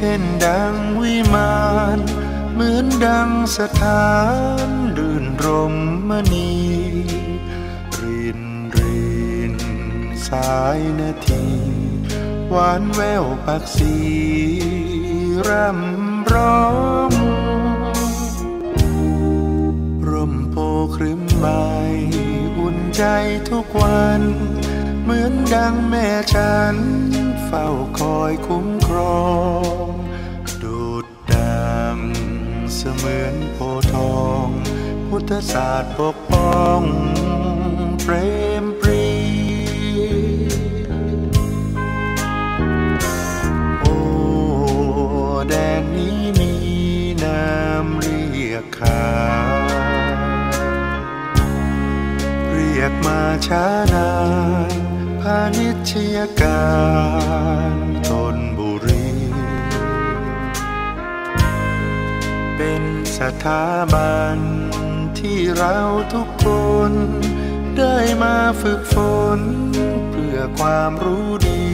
เป็นเช่นดังวิมานเหมือนดังสถานรื่นรมมณีรินรินสายนาทีหวานแววปักสีร่ำร้องร่มโพครึ้มใบอุ่นใจทุกวัน เหมือนดังแม่ฉัน เฝ้าคอยคุ้มครอง ดูดดังเสมือนโพธิ์ทอง พุทธศาสตร์ปกป้องเปรมปรีโอ้แดนนี้มีนามเรียกขาเรียกมาช้านานาณิชยการธนบุรี เป็นสถาบันที่เราทุกคนได้มาฝึกฝน เพื่อความรู้ดี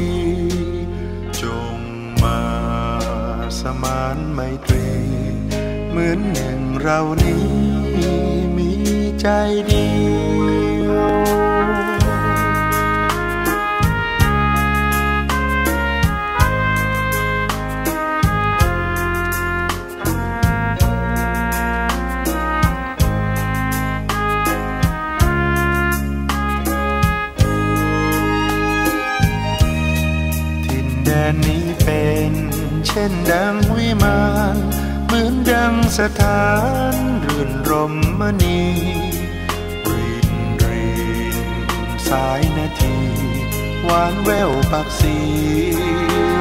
จงมาสมานไมตรี เหมือนหนึ่งเรานี้มีใจดี นแดนนี้เป็นเช่นดังวิมานเหมือนดังสถานรื่นรมมณีรินรินสายนาทีหวานแววปักสี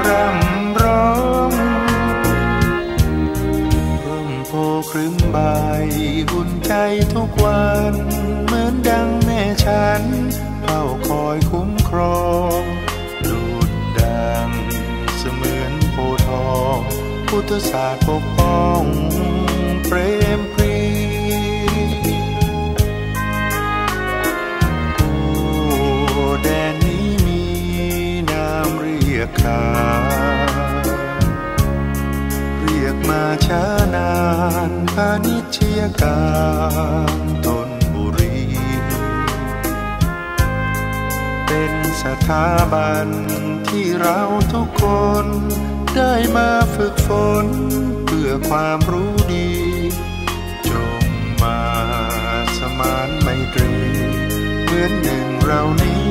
ร่ำร้องร่มโพครึ้มใบอุ่นใจทุกวัน เหมือนดังแม่ฉัน พุทธศาสตร์ปกป้องเปรมปรีโอ้แดนนี้มีนามเรียกขาเรียกมาช้านานพาณิชยการ สถาบันที่เราทุกคนได้มาฝึกฝนเพื่อความรู้ดี จงมาสมานไมตรี เหมือนหนึ่งเรานี้